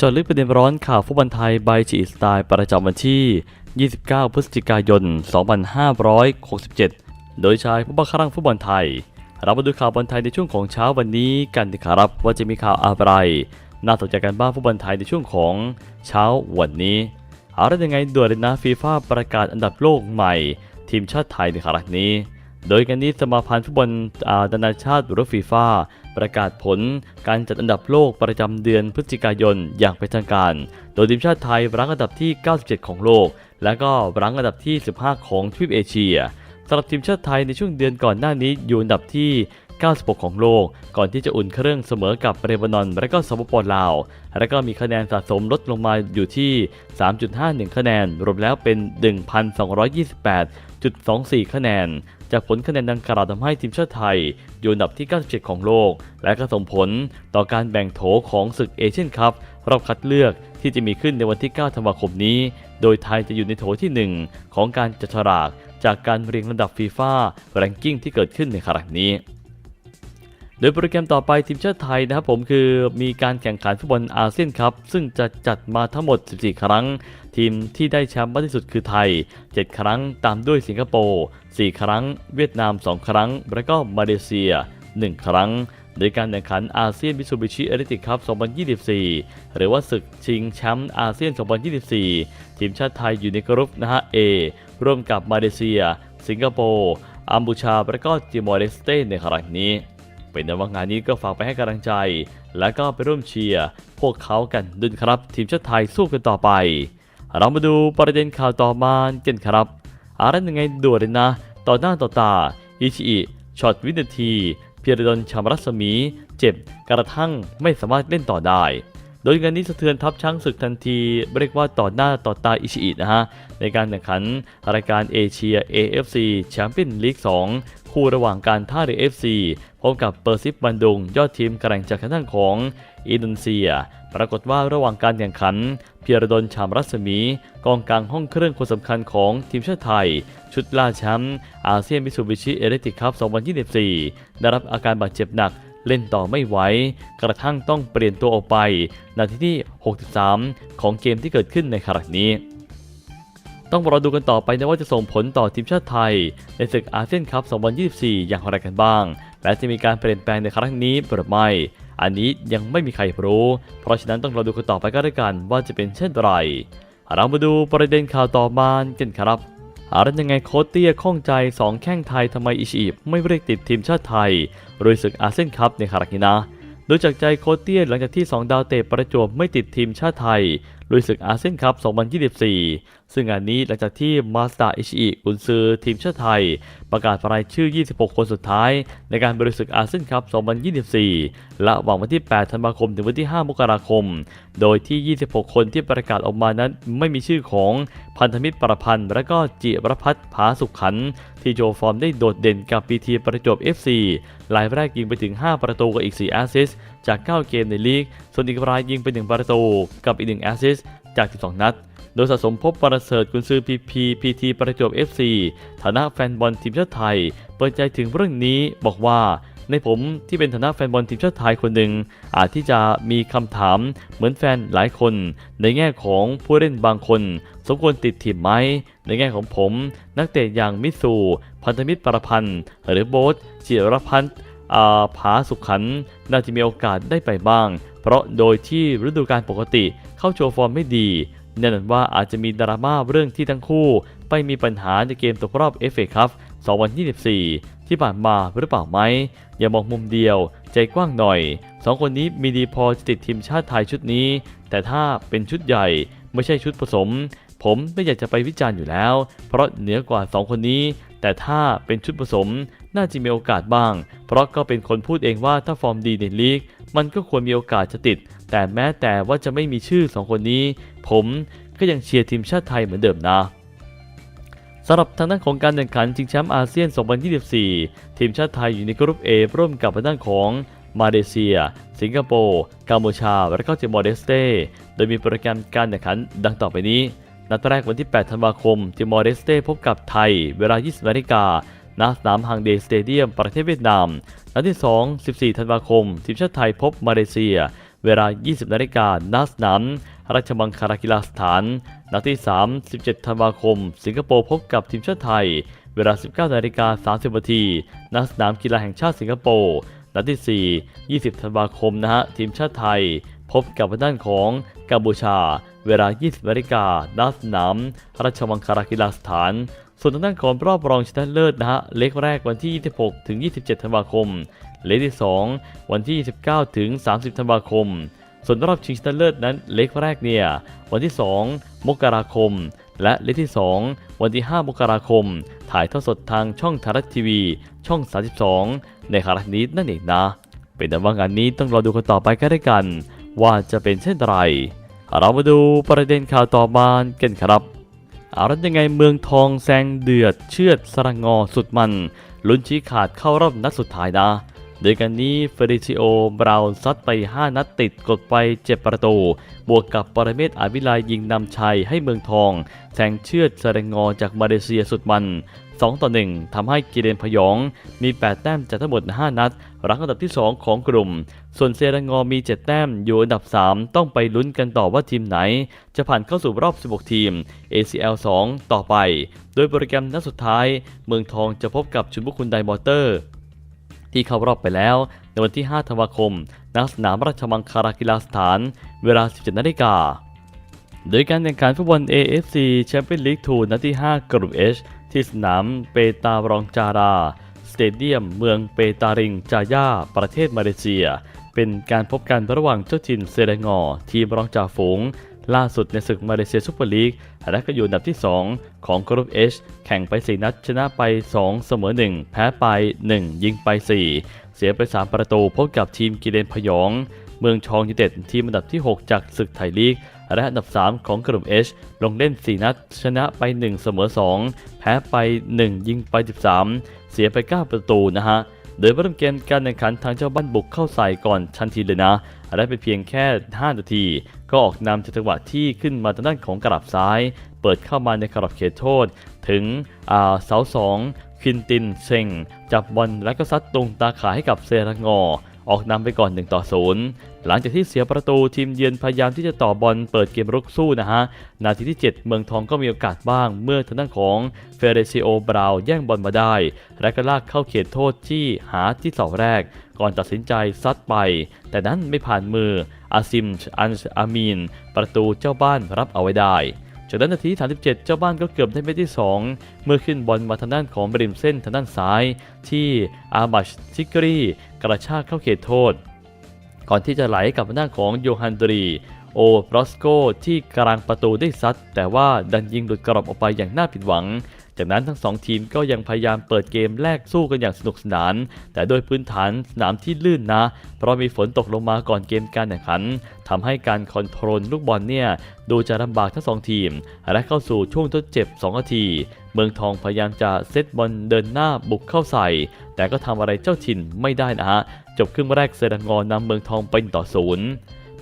จาะลึกประเด็นร้อนข่าวฟุตบอลไทยบายจีสไตล์ประจำวันที่ 29 พฤศจิกายน 2567 โดยชายผู้บังคับฟุตบอลไทยเรามาดูข่าวบอลไทยในช่วงของเช้าวันนี้กันนะครับว่าจะมีข่าวอะไร น่าสนใจกันบ้างฟุตบอลไทยในช่วงของเช้าวันนี้เอาละยังไงด่วนเลยนะฟีฟ่าประกาศอันดับโลกใหม่ ทีมชาติไทยในครั้งนี้ โดยกันนี้สมาพันธ์ฟุตบอลนานาชาติหรือฟีฟ่าประกาศผลการจัดอันดับโลกประจำเดือนพฤศจิกายนอย่างเป็นทางการ โดยทีมชาติไทยรั้งอันดับที่ 97 ของโลก และก็รั้งอันดับที่ 15 ของทวีปเอเชียสำหรับทีมชาติไทยในช่วงเดือนก่อนหน้านี้อยู่อันดับที่ 96 ของโลก ก่อนที่จะอุ่นเครื่องเสมอกับเลบานอนและก็สปปลาว และก็มีคะแนนสะสมลดลงมาอยู่ที่ 3.51 คะแนน รวมแล้วเป็น 1,228.24 คะแนน จากผลคะแนนดังกล่าวทำให้ทีมชาติไทยอยู่อันดับที่ 97 ของโลก และก็ส่งผลต่อการแบ่งโถของศึกเอเชียนคัพรอบคัดเลือกที่จะมีขึ้นในวันที่ 9 ธันวาคมนี้ โดยไทยจะอยู่ในโถที่ 1 ของการจัดฉลากจากการเรียงลำดับฟีฟ่าแรงกิ้งที่เกิดขึ้นในครั้งนี้ โดยโปรแกรมต่อไปทีมชาติไทยนะครับผมคือมีการแข่งขันฟุตบอลอาเซียนครับ ซึ่งจะจัดมาทั้งหมด 14 ครั้ง ทีมที่ได้แชมป์มากที่สุดคือไทย 7 ครั้งตามด้วยสิงคโปร์ 4 ครั้ง เวียดนาม 2 ครั้ง และก็มาเลเซีย 1 ครั้ง โดยการแข่งขันอาเซียนมิ t ูบิชิเอเลติกคัพ2024 หรือว่าศึกชิงแชมป์อาเซียน 2024 ทีมชาติไทยอยู่ในกรุ๊ปนะฮะ A ร่วมกับมาเลเซีย สิงคโปร์อัมพูชาและก็จิมอร์เลสเตในครั้งนี้ เป็นในว่างานนี้ก็ฝากไปให้กำลังใจ และก็ไปร่วมเชียร์พวกเขากันด้วยครับ ทีมชาติไทยสู้กันต่อไป เรามาดูประเด็นข่าวต่อมากันครับอะไรยังไงด่วนเลยนะ ต่อหน้าต่อตาอิชิอิช็อตวินาทีเพียรดลชามรัศมี เจ็บกระทั่งไม่สามารถเล่นต่อได้ โดยงานนี้สะเทือนทัพช้างศึกทันทีเรียกว่าต่อหน้าต่อตาอิชิอินะฮะ ในการแข่งขันรายการเอเชีย AFC แชมเปี้ยนลีก 2 คู่ระหว่างการท่าเรือ FC พบกับเปอร์ซิฟบันดุง ยอดทีมแกร่งจากทางด้านของอินโดนีเซีย ปรากฏว่าระหว่างการแข่งขันเพียรดลชามรัศมี กองกลางห้องเครื่องคนสำคัญของทีมชาติไทย ชุดล่าแชมป์อาเซียนมิสูบิชิเอเลติกคัพ 2024 ได้รับอาการบาดเจ็บหนัก เล่นต่อไม่ไหว กระทั่งต้องเปลี่ยนตัวออกไป นาทีที่ 63 ของเกมที่เกิดขึ้นในครั้งนี้ต้องรอดูกันต่อไปนะว่าจะส่งผลต่อทีมชาติไทย ในศึกอาเซียนคัพ 2024 อย่างไรกันบ้าง และจะมีการเปลี่ยนแปลงในครั้งนี้หรือไม่ อันนี้ยังไม่มีใครรู้ เพราะฉะนั้นต้องรอดูกันต่อไปก็แล้วกันว่าจะเป็นเช่นไร เรามาดูประเด็นข่าวต่อมากันครับ อะไรยังไงโคตเตี้ยข้องใจ 2 แข้งไทยทำไมอิชิอิไม่เรียกติดทีมชาติไทยรุยศึกอาเซียนคัพในคาราคินะโดยจากใจโคตเตี้ยหลังจากที่ 2 ดาวเตะประจวบไม่ติดทีมชาติไทยลุยศึกอาเซียนคัพ2024 ซึ่งงานนี้หลังจากที่มาสตาอิชิอิกุนซือทีมชาติไทย ประกาศรายชื่อ 26 คนสุดท้าย ในการบริศึกอาเซียนคัพ 2024 และหวังวันที่ 8 ธันวาคม ถึงวันที่ 5 มกราคม โดยที่ 26 คนที่ประกาศออกมานั้นไม่มีชื่อของพันธมิตรประพันธ์และก็จิรพัฒน์ผาสุขขัน ที่โชว์ฟอร์มได้โดดเด่นกับปีทีประจวบ FC รายแรกยิงไปถึง 5 ประตูกับอีก 4 แอสซิสจาก 9 เกมในลีก ส่วนอีกรายยิงไป 1 ประตูกับอีก 1 แอสซิสจาก 12 นัด ดยสะสมพบประเสริฐกุนซือพีพีพีทีประจวบ FC ฐานะแฟนบอลทีมชาติไทย เปิดใจถึงเรื่องนี้บอกว่าในผมที่เป็นฐานะแฟนบอลทีมชาติไทยคนหนึ่ง อาจที่จะมีคำถามเหมือนแฟนหลายคน ในแง่ของผู้เล่นบางคน สมควรติดทีมไหม ในแง่ของผม นักเตะอย่างมิสูพันธมิตรประพันธ์ หรือโบ๊ทจิรพันธ์อาผาสุขขัน น่าจะมีโอกาสได้ไปบ้าง เพราะโดยที่ฤดูกาลปกติเข้าโชว์ฟอร์มไม่ดี แน่นอนว่าอาจจะมีดราม่าเรื่องที่ทั้งคู่ไปมีปัญหาในเกมตกรอบ FA ครับ2024 ที่ผ่านมาหรือเปล่าไหม อย่ามองมุมเดียว ใจกว้างหน่อยสองคนนี้มีดีพอจะติดทีมชาติไทยชุดนี้ แต่ถ้าเป็นชุดใหญ่ไม่ใช่ชุดผสม ผมไม่อยากจะไปวิจารณ์อยู่แล้ว เพราะเหนือกว่า 2 คนนี้ แต่ถ้าเป็นชุดผสมน่าจะมีโอกาสบ้าง เพราะก็เป็นคนพูดเองว่าถ้าฟอร์มดีในลีก มันก็ควรมีโอกาสจะติด แต่แม้แต่ว่าจะไม่มีชื่อ2คนนี้ ผมก็ยังเชียร์ทีมชาติไทยเหมือนเดิมนะสำหรับทางด้านของการแข่งขันชิงแชมป์อาเซียน 2024 ทีมชาติไทยอยู่ในกรุ๊ป A ร่วมกับทางด้านของมาเลเซีย สิงคโปร์ กัมพูชา และก็เจมอร์เดสเตโดยมีโปรแกรมการแข่งขันดังต่อไปนี้ นัดแรกวันที่ 8 ธันวาคมติมอร์เดสเต้พบกับไทย เวลา 20นาฬิกา ณสนามฮังเดสเตเดียมประเทศเวียดนาม นัดที่ 2 14 ธันวาคมทีมชาติไทยพบมาเลเซีย เวลา 20 นาฬิกาณสนามราชมังคลากีฬาสถาน นัดที่ 3 17 ธันวาคม สิงคโปร์พบกับทีมชาติไทย เวลา 19 นาฬิกา 30 นาทีณสนามกีฬาแห่งชาติสิงคโปร์ นัดที่ 4 20 ธันวาคมนะฮะ ทีมชาติไทย พบกับด้านของกัมพูชา เวลา 20 นาฬิกาณสนามราชมังคลากีฬาสถาน ส่วนทางด้านของรอบรองชนะเลิศนะฮะเล็กแรกวันที่ 26 ถึง 27 ธันวาคม เล็กที่ 2 วันที่ 29 ถึง 30 ธันวาคม ส่วนรอบชิงชนะเลิศนั้นเล็กแรกเนี่ยวันที่ 2 มกราคม และเล็กที่ 2 วันที่ 5 มกราคม ถ่ายทอดสดทางช่องไทยรัฐทีวี ช่อง 32 ในครั้งนี้นั่นเองนะ เป็นแต่ว่างานนี้ต้องรอดูกันต่อไปกันได้กัน ว่าจะเป็นเช่นไร เรามาดูประเด็นข่าวต่อมากันครับ เอาแล้วยังไงเมืองทองแซงเดือดเชือดสรังงอสุดมันลุ้นชี้ขาดเข้ารอบนัดสุดท้ายนะโดยกันนี้เฟริซิโอบราวน์ซัดไป 5 นัดติดกดไป 7 ประตู บวกกับปรเมศอาวิไลยิงนำชัยให้เมืองทองแซงเชือดสรังงอจากมาเลเซียสุดมัน 2 ต่อ 1 ทำให้กิเลนพยอง มี 8 แต้มจากทั้งหมด 5 นัด รังอันดับที่ 2 ของกลุ่ม ส่วนเซรังงอมี 7 แต้ม อยู่อันดับ 3 ต้องไปลุ้นกันต่อว่าทีมไหน จะผ่านเข้าสู่รอบ 16 ทีม ACL 2 ต่อไป โดยโปรแกรมนัดสุดท้าย เมืองทองจะพบกับชุนบุคคุณไดมอเตอร์ ที่เข้ารอบไปแล้ว ในวันที่ 5 ธันวาคม ณ สนามราชมังคลากีฬาสถาน เวลา 17 นาฬิกาโดยการแข่งขันฟุตบอล AFC Champions League 2 นัดที่ 5 กลุ่ม H ที่สนามเปตารองจารา สเตเดียมเมืองเปตาริงจาย่า ประเทศมาเลเซีย เป็นการพบกันระหว่างเจ้าถิ่นเซเรงอ ทีมรองจ่าฝูง ล่าสุดในศึกมาเลเซียซุปเปอร์ลีกและก็อยู่อันดับที่ 2 ของกรุ๊ป H แข่งไป 4 นัดชนะไป 2 เสมอ 1 แพ้ไป 1 ยิงไป 4 เสียไป 3 ประตูพบกับทีมกิเลนพยอง เมืองชองยูเต็ดทีมอันดับที่ 6 จากศึกไทยลีก และอันดับ 3 ของกลุ่ม H ลงเล่น 4 นัด ชนะไป 1 เสมอ 2 แพ้ไป 1 ยิงไป 13 เสียไป 9 ประตูนะฮะโดยเริ่มเกมการแข่งขันทางเจ้าบ้านบุกเข้าใส่ก่อนทันทีเลยนะ และไปเพียงแค่ 5 นาที ก็ออกนำจากจังหวะที่ขึ้นมาทางด้านของกลับซ้าย เปิดเข้ามาในกรอบเขตโทษ ถึงเสาสองคินตินเซงจับบอลและก็ซัดตรงตาขาให้กับเซรังงอ ออกนำไปก่อน1ต่อ0หลังจากที่เสียประตูทีมเยือนพยายามที่จะต่อบอลเปิดเกมรุกสู้นะฮะ นาทีที่ 7 เมืองทองก็มีโอกาสบ้างเมื่อทางด้านของเฟเรซิโอบราวแย่งบอลมาได้ และก็ลากเข้าเขตโทษที่หาที่เสาแรก ก่อนตัดสินใจซัดไป แต่นั้นไม่ผ่านมืออาซิมอันอามีน ประตูเจ้าบ้านรับเอาไว้ได้ จากนั้นนาทีที่37 เจ้าบ้านก็เกือบได้เม็ดที่ 2 เมื่อขึ้นบอลมาทางด้านของบริมเส้นทางด้านซ้าย ที่อาบัชทิกรีกระชากเข้าเขตโทษ ก่อนที่จะไหลกลับหน้านของโยฮันดรีโอบรอสโกที่กลางประตูได้ซัดแต่ว่าดันยิงหลุดกรอบออกไปอย่างน่าผิดหวัง จากนั้นทั้งสองทีมก็ยังพยายามเปิดเกมแลกสู้กันอย่างสนุกสนาน แต่โดยพื้นฐานสนามที่ลื่นนะ เพราะมีฝนตกลงมาก่อนเกมการแข่งขันทำให้การคอนโทรลลูกบอลเนี่ยดูจะลำบากทั้งสองทีม และเข้าสู่ช่วงทดเจ็บ2นาที เมืองทองพยายามจะเซตบอลเดินหน้าบุกเข้าใส่ แต่ก็ทำอะไรเจ้าถิ่นไม่ได้นะฮะจบครึ่งแรกเซรังงอนนำเมืองทองไป1ต่อศูนย์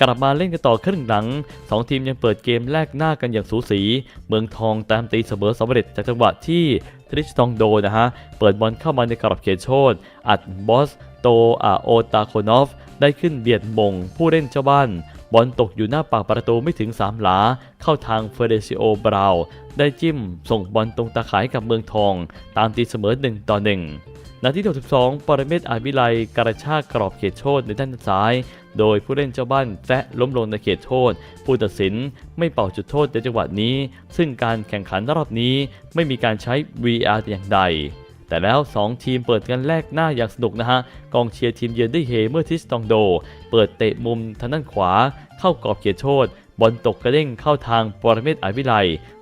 กลับมาเล่นกันต่อครึ่งหลัง 2 ทีมยังเปิดเกมแลกหน้ากันอย่างสูสี เมืองทองตามตีเสมอสำเร็จจากจังหวะที่ทริชตองโดนะฮะ เปิดบอลเข้ามาในกรอบเขตโทษอัดบอสโตอาโอตาโคนอฟ ได้ขึ้นเบียดมงผู้เล่นเจ้าบ้าน บอลตกอยู่หน้าปากประตูไม่ถึง 3 หลา เข้าทางเฟเดซิโอบราว ได้จิ้มส่งบอลตรงตาข่ายให้กับเมืองทอง ตามตีเสมอ 1 ต่อ 1 นาทีที่62ปรเมศอาวิไลกระชากกรอบเขตโทษในด้านซ้าย โดยผู้เล่นเจ้าบ้านแซะล้มลงในเขตโทษ ผู้ตัดสินไม่เป่าจุดโทษในจังหวะนี้ ซึ่งการแข่งขันรอบนี้ไม่มีการใช้ VR อย่างใดแต่แล้ว 2 ทีมเปิดกันแลกหน้าอย่างสนุกนะฮะ กองเชียร์ทีมเยือนได้เฮเมื่อทิสตองโด เปิดเตะมุมทางด้านขวา เข้ากรอบเขตโทษ บอลตกกระเด้งเข้าทางปรเมศอวิไล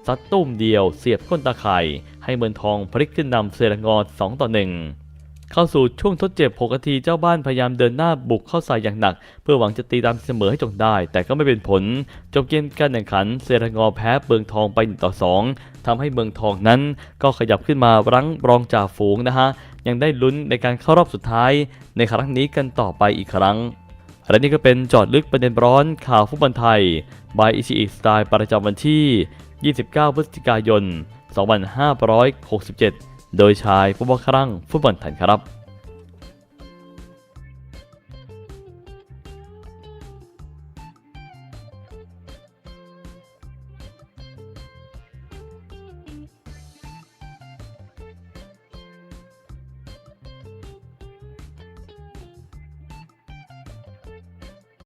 ซัดตุ้มเดียวเสียบก้นตาข่าย ให้เมืองทองพลิกขึ้นนำเซรังกอ2ต่อ1เข้าสู่ช่วงทดเจ็บ6นาทีเจ้าบ้านพยายามเดินหน้าบุกเข้าใส่อย่างหนัก เพื่อหวังจะตีตามเสมอให้จงได้ แต่ก็ไม่เป็นผล จบเกมการแข่งขันเซรังอแพ้เมืองทองไป1ต่อ2ทำให้เมืองทองนั้น ก็ขยับขึ้นมารั้งรองจ่าฝูงนะฮะยังได้ลุ้นในการเข้ารอบสุดท้าย ในครั้งนี้กันต่อไปอีกครั้ง และนี่ก็เป็นจอดลึกประเด็นร้อนข่าวฟุตบอลไทย บายอิชิอิสไตล์ประจำวันที่ 29 พฤศจิกายน 2567 โดยชายฟุตบอลครั่งฟุตบอลไทยครับ